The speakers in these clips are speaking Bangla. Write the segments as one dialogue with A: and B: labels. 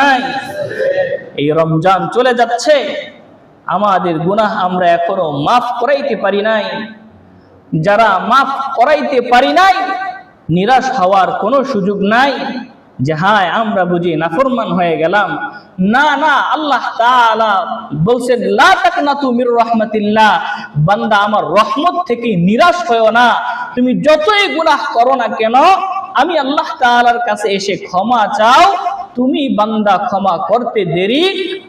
A: নাই। এই রমজান চলে যাচ্ছে। আমাদের গুনাহ আমরা এখনও মাফ করাইতে পারি নাই। যারা মাফ করাইতে পারি নাই, নিরাশ হওয়ার কোনো সুযোগ নাই। যে হায়, আমরা বুঝি নাফরমান হয়ে গেলাম। না না, আল্লাহ বলছেন, লা তাকনাতু মির বান্দা আমার রহমত থেকে নিরাশ হয়ো না। তুমি যতই গুনাহ করো না কেন, আমি আল্লাহ তাআলার কাছে এসে ক্ষমা চাও। তুমি বান্দা ক্ষমা করতে দেরি,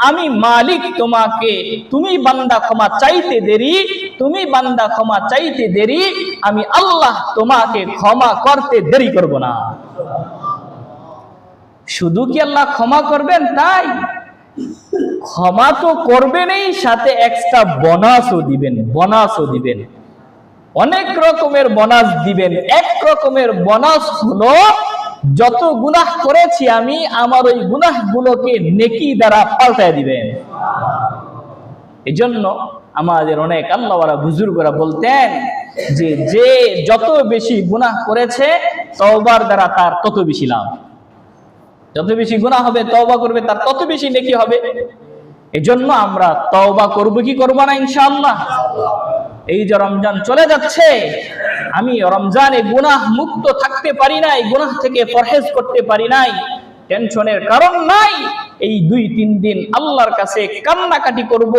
A: আমি মালিক তোমাকে, তুমি বান্দা ক্ষমা চাইতে দেরি, তুমি বান্দা ক্ষমা চাইতে দেরি, আমি আল্লাহ তোমাকে ক্ষমা করতে দেরি করব না। শুধু কি আল্লাহ ক্ষমা করবেন তাই? ক্ষমা তো করবেনই, সাথে এক্সট্রা বোনাসও দিবেন বোনাসও দিবেন। অনেক রকমের বোনাস দিবেন। এক রকমের বোনাস হলো যত গুনাহ করেছি আমি, আমার ওই গুনাহ গুলোকে নেকি দ্বারা পাল্টায় দিবেন। এজন্য আমাদের অনেক আল্লাহওয়ালা বুজুর্গরা বলতেন যে যে যত বেশি গুনাহ করেছে, তওবার দ্বারা তার তত বেশি লাভ। যত বেশি গুনাহ হবে, তওবা করবে, তার তত বেশি নেকি হবে। এজন্য আমরা তওবা করব কি করব না, ইনশাআল্লাহ। এই যে রমজান চলে যাচ্ছে, আমি রমজানে গুনাহ মুক্ত থাকতে পারি নাই, গুনাহ থেকে পরহেজ করতে পারি নাই। টেনশনের কারণ নাই। এই দুই, তিন দিন আল্লাহর কাছে কান্নাকাটি করব,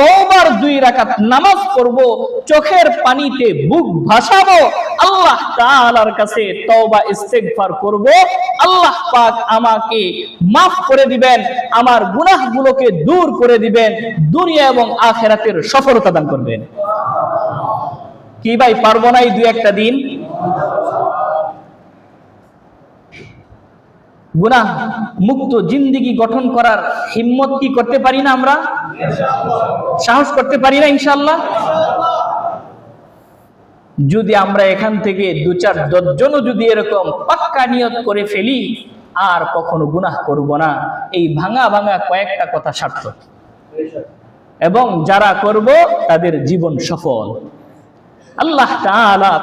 A: তওবার দুই রাকাত নামাজ পড়ব, চোখের পানিতে বুক ভাসাবো, আল্লাহ তাআলার কাছে তওবা, ইস্তেগফার করব। আল্লাহ পাক আমাকে মাফ করে দিবেন, আমার গুনাহগুলোকে দূর করে দিবেন, দুনিয়া এবং আখেরাতের সফলতা দান করবেন। কি ভাই, পারব না এই দুই একটা দিন? গুনাহ মুক্ত জিন্দিগি গঠন করার হিম্মত কি করতে পারি না আমরা? সাহস করতে পারি না ইনশাল্লাহ যদি আমরা এখান থেকে দু চার দশজনও যদি এরকম পাক্কা নিয়ত করে ফেলি, আর কখনো গুনাহ করব না। এই ভাঙা ভাঙা কয়েকটা কথা সার্থক। এবং যারা করব, তাদের জীবন সফল। আল্লাহ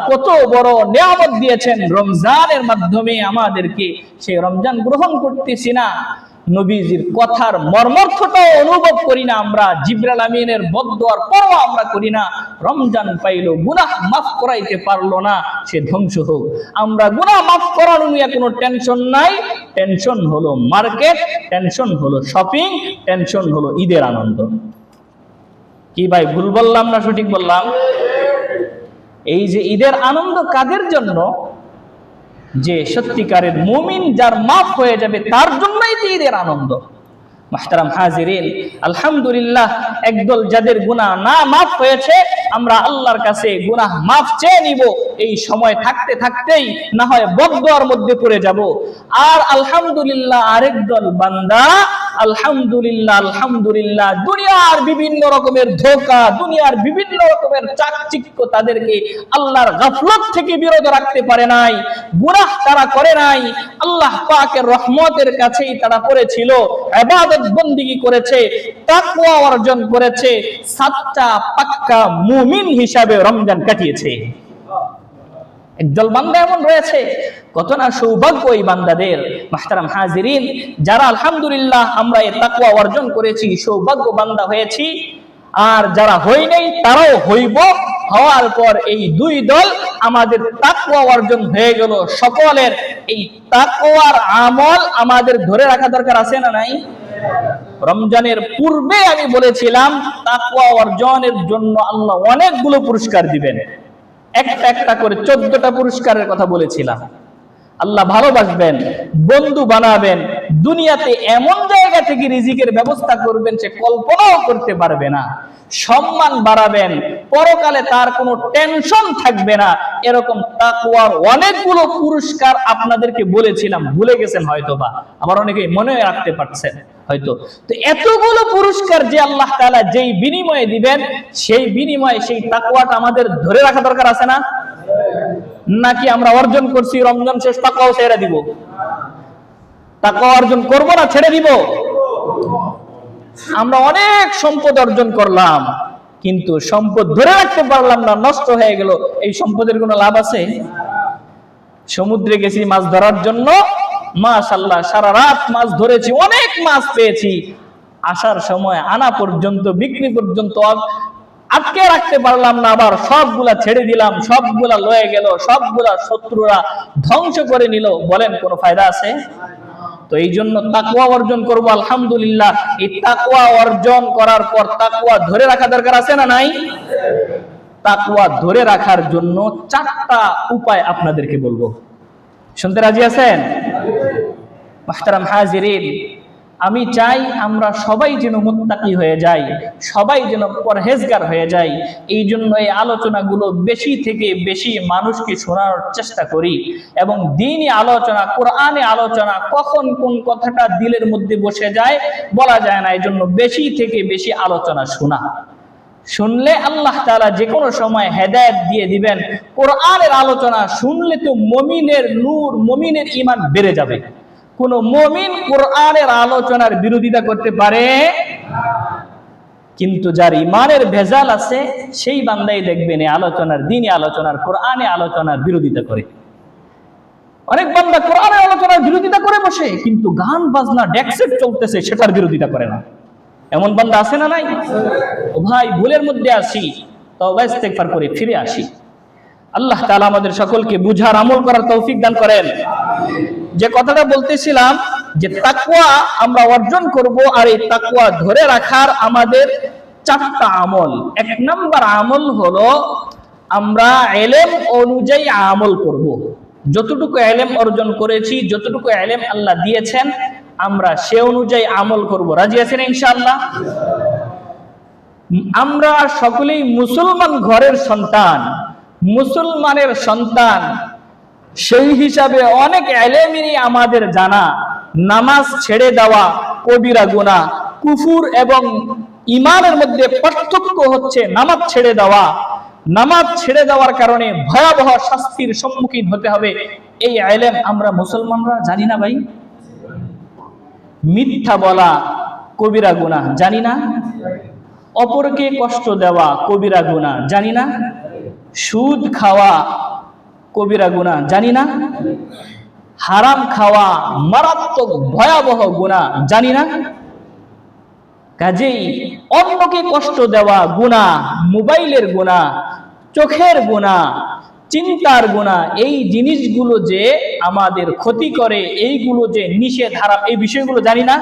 A: কত বড় নিয়ামত দিয়েছেন রমজানের মাধ্যমে আমাদেরকে। সেই রমজান গ্রহণ করতেছি না। নবীজির কথার মর্মর্থটাও অনুভব করি না আমরা জিব্রাল আমিনের বদদোয়ার পরও আমরা করি না। রমজান পাইলো, গুনাহ মাফ করাইতে পারল না, সে ধ্বংস হোক। আমরা গুনাহ মাফ করানো নিয়ে কোনো টেনশন নাই। টেনশন হলো মার্কেট, টেনশন হলো শপিং, টেনশন হলো ঈদের আনন্দ। কি ভাই, ভুল বললাম না সঠিক বললাম? এই যে ঈদের আনন্দ কাদের জন্য? যে সত্যিকারের মুমিন যার মাফ হয়ে যাবে, তার জন্যই তো ঈদের আনন্দ। মাহতারাম হাজিরিন, আলহামদুলিল্লাহ, একদল যাদের গুনাহ না মাফ হয়েছে, আমরা আল্লাহর কাছে গুনাহ মাফ চেয়ে নিব। এই সময় থাকতে থাকতেই না হয় বদদোয়ার মধ্যে পড়ে যাব। আর আলহামদুলিল্লাহ, আরেক দল বান্দা আলহামদুলিল্লাহ আলহামদুলিল্লাহ। দুনিয়ার বিভিন্ন রকমের ধোকা, দুনিয়ার বিভিন্ন রকমের চাকচিক্য তাদেরকে আল্লাহর গাফলত থেকে বিরত রাখতে পারে নাই, গুনাহ তারা করে নাই। আল্লাহ পাকের রহমতের কাছেই তারা পড়েছিল ইবাদত বন্দিগি করেছে, তাকওয়া অর্জন করেছে, সাতটা পাক্কা মুমিন হিসাবে রমজান কাটিয়েছে। একদল বান্দা এমন রয়েছে। কত না সৌভাগ্য এই বান্দাদের। মাহতারাম হাজিরিন, যারা আলহামদুলিল্লাহ আমরা এ তাকুয়া অর্জন করেছি, সৌভাগ্য বান্দা হয়েছি। আর যারা হই নাই, তারাও হইব। হওয়ার পর এই দুই দল আমাদের তাকুয়া অর্জন হয়ে গেল। সকলের এই তাকওয়ার আমল আমাদের ধরে রাখা দরকার আছে না নাই? রমজানের পূর্বে আমি বলেছিলাম তাকুয়া অর্জনের জন্য আল্লাহ অনেকগুলো পুরস্কার দিবেন। একটা একটা করে চোদ্দটা পুরস্কারের কথা বলেছিলাম। আল্লাহ ভালোবাসবেন, বন্ধু বানাবেন, দুনিয়াতে এমন জায়গা থেকে রিজিকের ব্যবস্থা করবেন সে কল্পনাও করতে পারবে না। সম্মান বাড়াবেন, পরকালে তার কোনো টেনশন থাকবে না। এরকম তাকুয়ার অনেকগুলো পুরস্কার আপনাদেরকে বলেছিলাম, ভুলে গেছেন হয়তোবা। আবার অনেকে মনে রাখতে পারছেন। হয়তো। তো এতগুলো পুরস্কার যে আল্লাহ তাআলা যেই বিনিময়ে দিবেন, সেই বিনিময়ে সেই তাকওয়াটা আমাদের ধরে রাখা দরকার আছে না? নাকি আমরা অর্জন করছি, রমজান শেষ, তাকওয়াও ছেড়ে দিব? তাকওয়া অর্জন করব না ছেড়ে দিব? আমরা অনেক সম্পদ অর্জন করলাম, কিন্তু সম্পদ ধরে রাখতে পারলাম না, নষ্ট হয়ে গেল। এই সম্পদের কোনো লাভ আছে? সমুদ্রে গেছি মাছ ধরার জন্য মাশাল্লাহ সারা রাত মাছ ধরেছি, অনেক মাছ পেয়েছি। আসার সময় আনা পর্যন্ত, বিক্রি পর্যন্ত আটকে রাখতে পারলাম না, আবার সবগুলা ছেড়ে দিলাম, সবগুলা লয়ে গেল, সবগুলা শত্রুরা ধ্বংস করে নিল। বলেন, কোনো ফায়দা আছে? তো এই জন্য তাকুয়া অর্জন করব, আলহামদুলিল্লাহ। এই তাকুয়া অর্জন করার পর তাকুয়া ধরে রাখা দরকার আছে না নাই? তাকুয়া ধরে রাখার জন্য চারটা উপায় আপনাদেরকে বলব। শুনতে রাজি আছেন? মাহতারাম হাজিরিন, আমি চাই আমরা সবাই যেন মুত্তাকি হয়ে যাই, সবাই যেন পরহেজগার হয়ে যাই। এই জন্য এই আলোচনাগুলো বেশি থেকে বেশি মানুষকে শোনার চেষ্টা করি এবং দিনই আলোচনা, কোরআনে আলোচনা, কখন কোন কথাটা দিলের মধ্যে বসে যায় বলা যায় না। এই জন্য বেশি থেকে বেশি আলোচনা শোনা। শুনলে আল্লাহ তাআলা যে কোনো সময় হেদায়েত দিয়ে দিবেন। কোরআনের আলোচনা শুনলে তো মমিনের নূর, মমিনের ইমান বেড়ে যাবে। কোন মমিন কোরআনের আলোচনার বিরোধিতা করতে পারে। কিন্তু যার ইমানের ভেজাল আছে, সেই বান্দাই দেখবেন এই আলোচনার দিনই আলোচনার, কোরআনে আলোচনার বিরোধিতা করে। অনেক বান্দা কোরআনের আলোচনার বিরোধিতা করে বসে, কিন্তু গান, বাজনা ডেক্সেট চলতেছে, সেটার বিরোধিতা করে না। এমন বান্দা আছে না নাই? ও ভাই, ভুলের মধ্যে আসি তবে ইস্তেগফার করে ফিরে আসি। আল্লাহ তাআলা আমাদের সকলকে বুঝার আমল করার তৌফিক দান করেন। যে কথাটা বলতেছিলাম যে তাকুয়া আমরা অর্জন করব আর এই তাকুয়া ধরে রাখার আমাদের চারটা আমল। এক নম্বর আমল হলো আমরা এলেম অনুযায়ী আমল করব। যতটুকু এলেম অর্জন করেছি, যতটুকু এলেম আল্লাহ দিয়েছেন, আমরা সে অনুযায়ী আমল করব। রাজি আছেন ইনশাআল্লাহ? আমরা সকলেই মুসলমান ঘরের সন্তান। মুসলমানের সন্তান সেই হিসাবে অনেক এলেমিনি আমাদের জানা, নামাজ ছেড়ে দেওয়া কবিরা গুণা কুফুর এবং ইমানের মধ্যে পার্থক্য হচ্ছে নামাজ ছেড়ে দেওয়া। নামাজ ছেড়ে দেওয়ার কারণে ভয়াবহ শাস্তির সম্মুখীন হতে হবে। এই আইলেম আমরা মুসলমানরা জানি না ভাই? মিথ্যা বলা কবিরা গুণা জানি না। অপরকে কষ্ট দেওয়া কবিরা গুণা জানি না। সুদ খাওয়া কবিরা গুণা জানি না। হারাম খাওয়া মারাত্মক ভয়াবহ গুণা জানি না। কাজেই অন্যকে কষ্ট দেওয়া গুণা মোবাইলের গুণা চোখের গুণা চিন্তার গুণা এই জিনিসগুলো যে আমাদের ক্ষতি করে, এইগুলো যে নিষেধ হারাম এই বিষয়গুলো জানি না।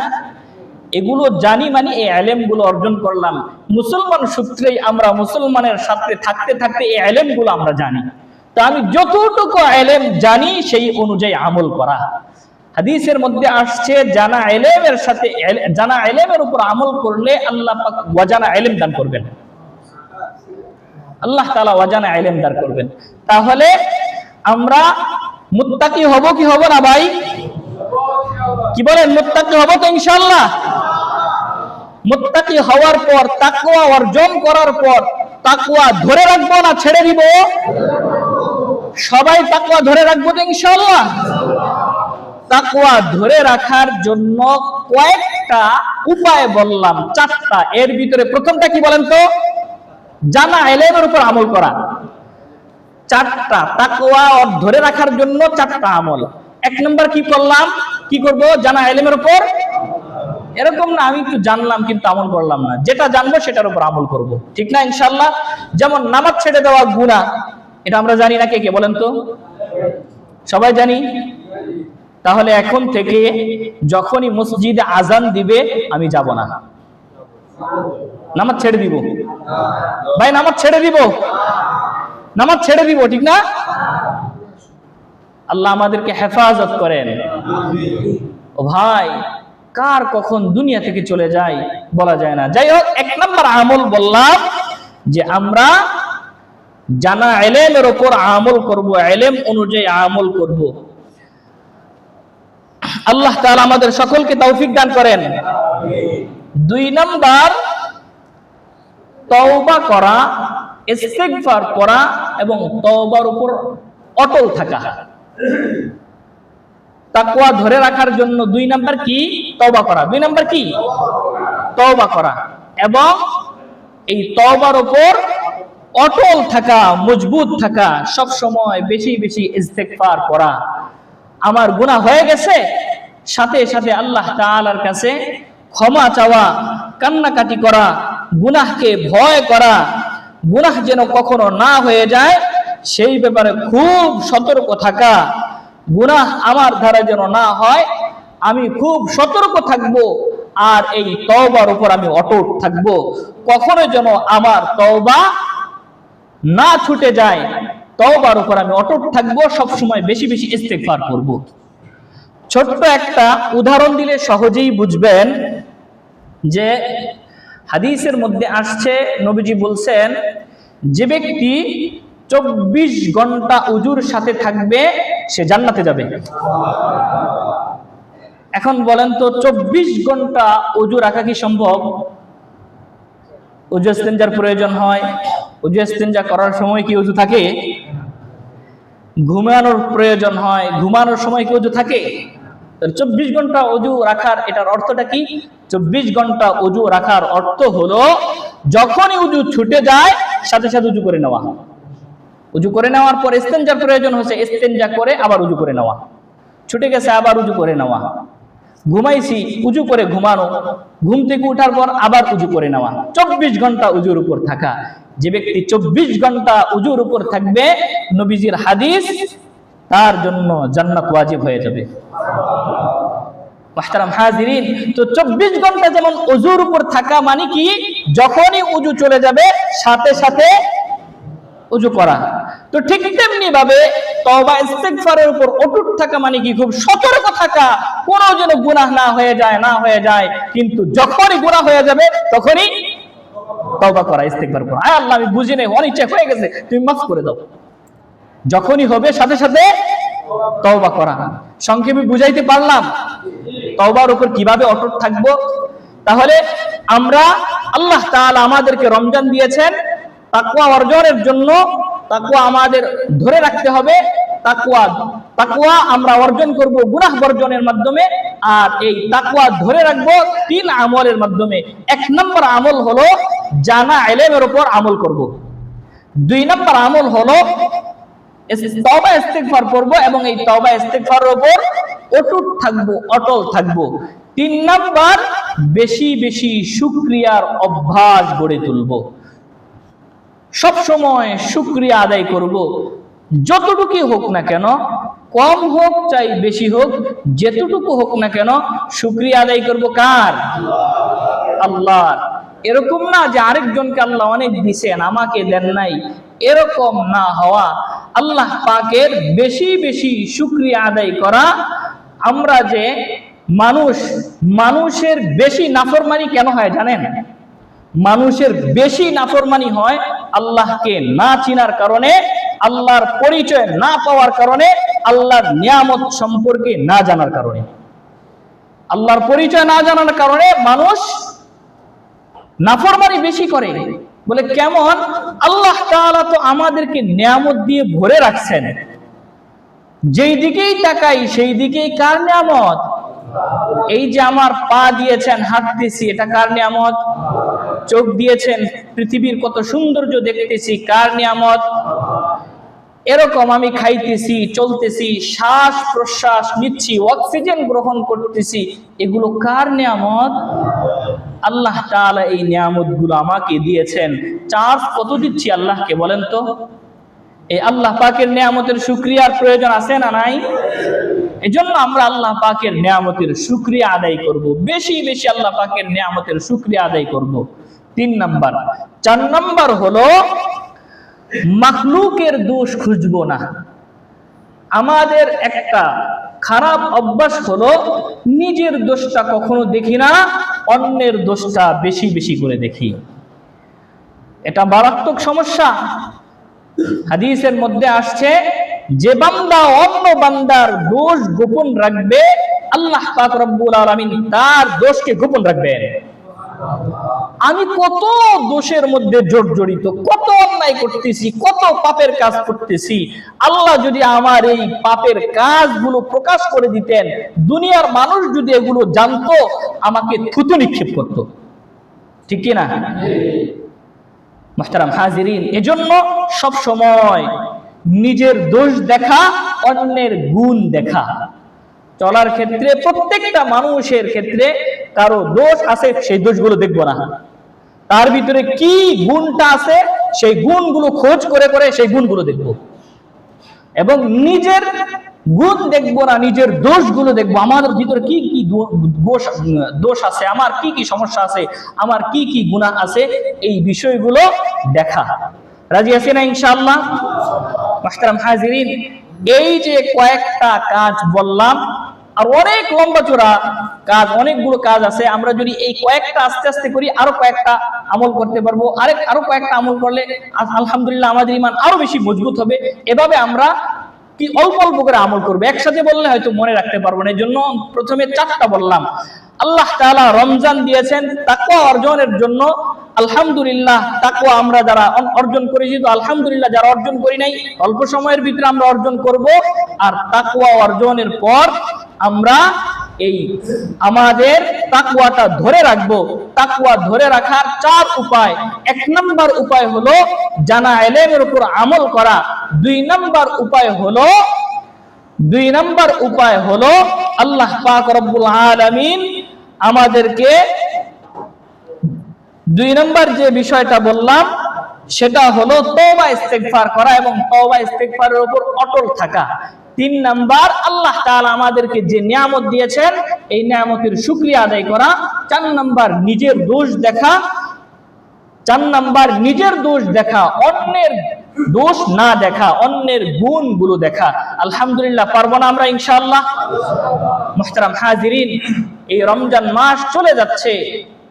A: এগুলো জানি মানে এই আলেমগুলো অর্জন করলাম। মুসলমান সূত্রেই আমরা মুসলমানের সাথে থাকতে থাকতে এই আলেমগুলো আমরা জানি। তা আমি যতটুকু আলেম জানি, সেই অনুযায়ী আমল করা। হাদিসের মধ্যে আসছে, জানা এলেমের সাথে জানা এলেমের উপর আমল করলে আল্লাহ ওয়াজানা এলেম দান করবেন। আল্লাহ তাআলা ওয়াজানা এলেম দান করবেন। তাহলে আমরা মুত্তাকি হব কি হব না ভাই? কি বলেন, মুত্তাকি হব তো ইনশাআল্লাহ? মুত্তাকি হওয়ার পর তাকুয়া অর্জন করার পর তাকুয়া ধরে রাখব না, ছেড়ে দিব? সবাই তাকওয়া ধরে রাখব তো ইনশাআল্লাহ। তাকওয়া ধরে রাখার জন্য কয়েকটা উপায় বললাম, চারটা। এর ভিতরে প্রথমটা কি বলেন তো? জানা এলেমের উপর আমল করা। চারটা। তাকওয়া ধরে রাখার জন্য চারটা আমল। এক নম্বর কি করলাম? কি করব? জানা এলেমের উপর? এরকম না, আমি একটু জানলাম কিন্তু আমল করলাম না। যেটা জানব সেটার উপর আমল করব। ঠিক না ইনশাল্লাহ যেমন নামাজ ছেড়ে দেওয়া গুণা এটা আমরা জানি না কে কে, বলেন তো। সবাই জানি? তাহলে এখন থেকে যখনই মসজিদে আজান দিবে, আমি যাব না। নামাজ ছেড়ে দিব। ভাই, নামাজ ছেড়ে দিব। নামাজ ছেড়ে দিব, ঠিক না? আল্লাহ আমাদেরকে হেফাজত করেন। ও ভাই, কার কখন দুনিয়া থেকে চলে যায়, বলা যায় না। যাই হোক, এক নম্বর আমল বললাম যে আমরা জানা এলেমের ওপর আমল করব, এলেম অনুযায়ী আমল করব। আল্লাহ তাআলা আমাদের সকলকে তৌফিক দান করেন। দুই নাম্বার, তওবা করা, ইস্তেগফার করা এবং তওবার উপর অটল থাকা। তাকওয়া ধরে রাখার জন্য দুই নাম্বার কি? তওবা করা। দুই নাম্বার কি? তওবা করা। এবং এই তওবার উপর অটল থাকা, মজবুত থাকা, সব সময় বেশি বেশি ইস্তেগফার করা। আমার গুনাহ হয়ে গেছে, সাথে সাথে আল্লাহ তাআলার কাছে ক্ষমা চাওয়া, কান্নাকাটি করা, গুনাহকে ভয় করা, গুনাহ যেন কখনো না হয়ে যায়, সেই ব্যাপারে খুব সতর্ক থাকা। গুনাহ আমার দ্বারা যেন না হয়, আমি খুব সতর্ক থাকব আর এই তওবার উপর আমি অটুট থাকব। কখনো যেন আমার তওবা না ছুটে যায়, তওবার উপর আমি অটুট থাকব সব সময় বেশি বেশি ইস্তেগফার করব। ছোট্ট একটা উদাহরণ দিলে সহজেই বুঝবেন যে হাদিসের মধ্যে আসছে, নবীজি বলছেন, যে ব্যক্তি চব্বিশ ঘণ্টা উজুর সাথে থাকবে, সে জান্নাতে যাবে। এখন বলেন তো, চব্বিশ ঘণ্টা উজু রাখা কি সম্ভব? উজু প্রয়োজন হয়। উজু করার সময় কি উজু থাকে? ঘুমানোর প্রয়োজন হয়। ঘুমানোর সময় কি উজু থাকে? চব্বিশ ঘণ্টা অজু রাখার এটার অর্থটা কি? চব্বিশ ঘণ্টা অজু রাখার অর্থ হলো, যখনই উজু ছুটে যায়, সাথে সাথে উজু করে নেওয়া। উজু করে নেওয়ার পর ইস্তেঞ্জার প্রয়োজন হচ্ছে ইস্তেঞ্জা করে আবার উজু করে নেওয়া। ছুটে গেছে, আবার উজু করে নেওয়া। ঘুমাইছি, উজু করে ঘুমানো। ঘুম থেকে উঠার পর আবার উজু করে নেওয়া। চব্বিশ ঘণ্টা উজুর উপর থাকা। যে ব্যক্তি চব্বিশ ঘণ্টা উজুর উপর থাকবে, নবীজির হাদিস তার জন্য জান্নাত ওয়াজিব হয়ে যাবে। তো চব্বিশ ঘণ্টা যেমন উজুর উপর থাকা মানে কি? যখনই উজু চলে যাবে, সাথে সাথে উজু করা। তো ঠিক তেমনি ভাবে তওবা ইস্তেগফারের উপর অটুট থাকা মানে কি? খুব সতর্ক থাকা। কোনো যেন গুনাহ না হয়ে যায়, না হয়ে যায়, কিন্তু যখনই গুনাহ হয়ে যাবে, তখনই তওবা করা, ইস্তেগফার করা। আয় আল্লাহ, আমি বুঝি নাই অনিচ্ছা হয়ে গেছে, তুমি মাফ করে দাও। যখনই হবে, সাথে সাথে তওবা করা। সংক্ষেপে বুঝাইতে পারলাম, তওবার উপর কীভাবে অটুট থাকব? তাহলে আমরা আল্লাহ তাআলা আমাদেরকে রমজান দিয়েছেন, তাকওয়া অর্জনের জন্য তাকওয়া আমাদের ধরে রাখতে হবে, তাকুয়া তাকুয়া আমরা অর্জন করব গুনাহ বর্জনের মাধ্যমে, আর এই তাকুয়া ধরে রাখব তিন আমলের মাধ্যমে। এক নম্বর আমল হলো জানা এলেমের উপর আমল করব। দুই নম্বর আমল হলো তবা ইস্তেগফার করব এবং এই তবা ইস্তেগফারের উপর অটুট থাকব, অটল থাকব। তিন নাম্বার বেশি বেশি শুকরিয়ার অভ্যাস গড়ে তুলব। সব সময় শুকরিয়া আদায় করব। যতটুকুই হোক না কেন, কম হোক চাই বেশি হোক, যেতটুকু হোক না কেন, শুকরিয়া আদায় করব কার? আল্লাহ এরকম না যে আরেকজনকে আল্লাহ অনেক দিছেন, আমাকে দেন নাই। এরকম না হওয়া। আল্লাহ পাকের বেশি বেশি শুক্রিয়া আদায় করা। আমরা যে মানুষ, মানুষের বেশি নাফরমানি কেন হয় জানেন? মানুষের বেশি নাফরমানি হয় আল্লাহকে না চিনার কারণে, আল্লাহর পরিচয় না পাওয়ার কারণে, আল্লাহর নিয়ামত সম্পর্কে না জানার কারণে। আল্লাহর পরিচয় না জানার কারণে মানুষ নাফরমানি বেশি করে। বলে কেমন? আল্লাহ তাআলা তো আমাদেরকে নিয়ামত দিয়ে ভরে রাখছেন। যেই দিকেই তাকাই, সেই দিকেই কার নিয়ামত? এই যে আমার পা দিয়েছেন, হাঁটতেছি, এটা কার নিয়ামত? চোখ দিয়েছেন পৃথিবীর কত সৌন্দর্য দেখতেছি, কার নিয়ামত? এরকম আমি খাইতেছি, চলতেছি শ্বাস প্রশ্বাস নিচ্ছি, অক্সিজেন গ্রহণ করতেছি, এগুলো কার নিয়ামত? আল্লাহ তাআলা এই নিয়ামতগুলো আমাকে দিয়েছেন। চার্জ কত দিচ্ছি আল্লাহকে বলেন তো? এই আল্লাহ পাকের নিয়ামতের শুক্রিয়ার প্রয়োজন আছে না নাই? এজন্য আমরা আল্লাহ পাকের নিয়ামতের শুক্রিয়া আদায় করব, বেশি বেশি আল্লাহ পাকের নিয়ামতের শুক্রিয়া আদায় করব। তিন নাম্বার। চার নাম্বার হলো, মাখলুকের দোষ খুঁজবো না। আমাদের একটা খারাপ অভ্যাস হলো, নিজের দোষটা কখনো দেখি না, অন্যের দোষটা বেশি বেশি করে দেখি। এটা মারাত্মক সমস্যা। হাদিসের মধ্যে আসছে, যে বান্দা অন্য বান্দার দোষ গোপন রাখবে, আল্লাহ পাক রব্বুল আলামিন তার দোষকে গোপন রাখবেন। আমি কত দোষের মধ্যে জর্জরিত, কত অন্যায় করতেছি, কত পাপের কাজ করতেছি। আল্লাহ যদি আমার এই পাপের কাজগুলো প্রকাশ করে দিতেন, দুনিয়ার মানুষ যদি এগুলো জানতো, আমাকে থুতু নিক্ষেপ করত। ঠিক কি না? মাস্টারাম হাজিরিন, এজন্য সব সময় নিজের দোষ দেখা, অন্যের গুণ দেখা। চলার ক্ষেত্রে, প্রত্যেকটা মানুষের ক্ষেত্রে কারও দোষ আছে, সেই দোষগুলো দেখব না। তার ভিতরে কি গুণটা আছে, সেই গুণগুলো খোঁজ করে করে সেই গুণগুলো দেখব। এবং নিজের গুণ দেখব না, নিজের দোষগুলো দেখব। আমার ভিতরে কি কি দোষ আছে, আমার কি কি সমস্যা আছে, আমার কি কি গুণা আছে, এই বিষয়গুলো দেখা। রাজি আছি না ইনশাআল্লাহ? মাহতারাম হাজিরিন, এই যে কয়েকটা কাজ বললাম আর অনেক লম্বা চূড়া কাজ, অনেকগুলো কাজ আছে। আমরা যদি এই কয়েকটা আস্তে আস্তে করি, আরও কয়েকটা আমল করতে পারব। আরেক, আরও কয়েকটা আমল করলে আলহামদুলিল্লাহ আমাদের ইমান আরও বেশি মজবুত হবে। এভাবে আমরা কি অল্প অল্প করে আমল করব? একসাথে বললে হয়তো মনে রাখতে পারব না। এই জন্য প্রথমে চারটা বললাম। আল্লাহ তাআলা রমজান দিয়েছেন তাকওয়া অর্জনের জন্য। আলহামদুলিল্লাহ তাকওয়া আমরা যারা অর্জন করেছি, তো আলহামদুলিল্লাহ যারা অর্জন করি নাই, অল্প সময়ের ভিতরে আমরা অর্জন করব। আর তাকুয়া অর্জনের পর আমরা এই আমাদের তাকওয়াটা ধরে রাখব। তাকওয়া ধরে রাখার চার উপায়। এক নম্বর উপায় হলো জানা এলেমের উপর আমল করা। দুই নম্বর উপায় হলো দুই নম্বর উপায় হলো আল্লাহ পাক রব্বুল আলামিন আমাদেরকে দুই নম্বর যে বিষয়টা বললাম, সেটা হলো তওবা ইস্তেগফার করা এবং তওবা ইস্তেগফারের উপর অটল থাকা। তিন নাম্বার, আল্লাহ তাআলা আমাদেরকে যে নিয়ামত দিয়েছেন, এই নিয়ামতের শুকরিয়া আদায় করা। চার নাম্বার, নিজের দোষ দেখা। চার নাম্বার, নিজের দোষ দেখা, অন্যের দোষ না দেখা, অন্যের গুণগুলো দেখা। আলহামদুলিল্লাহ, পারব না আমরা ইনশাআল্লাহ? মুহতারাম হাজিরিন, এই রমজান মাস চলে যাচ্ছে।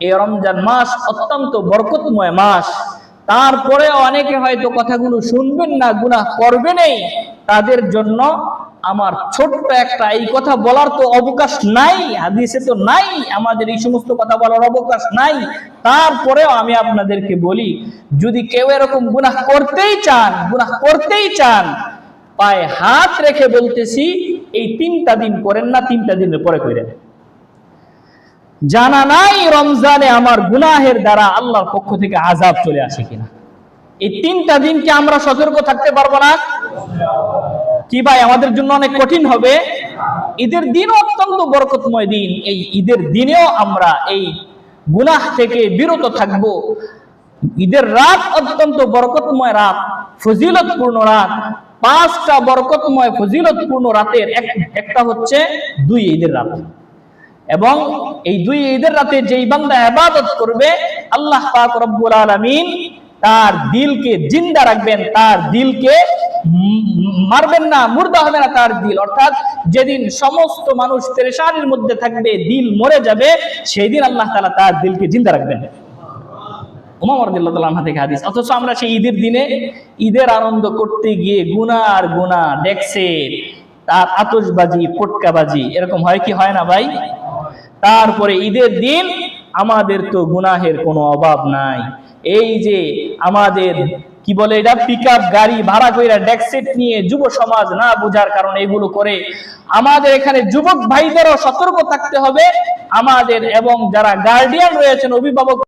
A: এই রমজান মাস অত্যন্ত বরকতময় মাস। তারপরে অনেকে হয়তো কথাগুলো শুনবেন না, গুনাহ করবেনই। তাদের জন্য আমার ছোট্ট একটা এই কথা বলার তো অবকাশ নাই, হাদিসে তো নাই, আমাদের এই সমস্ত কথা বলার অবকাশ নাই। তারপরেও আমি আপনাদেরকে বলি, যদি কেউ এরকম গুনাহ করতেই চান, গুনাহ করতেই চান, পায়ে হাত রেখে বলতেছি, এই তিনটা দিন করেন না, তিনটা দিনের পরে করেন জানা নাই রমজানে আমার গুনাহের দ্বারা আল্লাহর পক্ষ থেকে আজাব চলে আসে কিনা। এই তিনটা দিনকে আমরা সতর্ক থাকতে পারব না। কি ভাই, আমাদের জন্য অনেক কঠিন হবে। ঈদের দিনও অত্যন্ত বরকতময় দিন। এই ঈদের দিনেও আমরা এই গুনাহ থেকে বিরত থাকব। ঈদের রাত অত্যন্ত বরকতময় রাত, ফজিলতপূর্ণ রাত। পাঁচটা বরকতময়, ফজিলতপূর্ণ রাতের এক- একটা হচ্ছে দুই ঈদের রাত। এবং এই দুই ঈদের রাতে যেই বান্দা ইবাদত করবে, আল্লাহ পাক রব্বুল আলামিন তার দিলকে জিন্দা রাখবেন, তার দিলকে মারবেন না, মুর্দা হবে না তার দিল। অর্থাৎ যেদিন সমস্ত মানুষ পেরেশানির মধ্যে থাকবে, দিল মরে যাবে সেই দিন আল্লাহ তালা তার দিলকে জিন্দা রাখবেন। অথচ আমরা সেই ঈদের দিনে, ঈদের আনন্দ করতে গিয়ে তার এরকম হয় কি হয় না ভাই? তারপরে ঈদের দিন আমাদের তো গুনাহের কোনো অভাব নাই। এই যে আমাদের, কি বলে এটা পিক গাড়ি ভাড়া কইরা ডেকসেট নিয়ে যুব সমাজ না বোঝার কারণে এগুলো করে, আমাদের এখানে যুবক ভাইদেরও সতর্ক থাকতে হবে। আমাদের এবং যারা গার্ডিয়ান রয়েছেন, অভিভাবক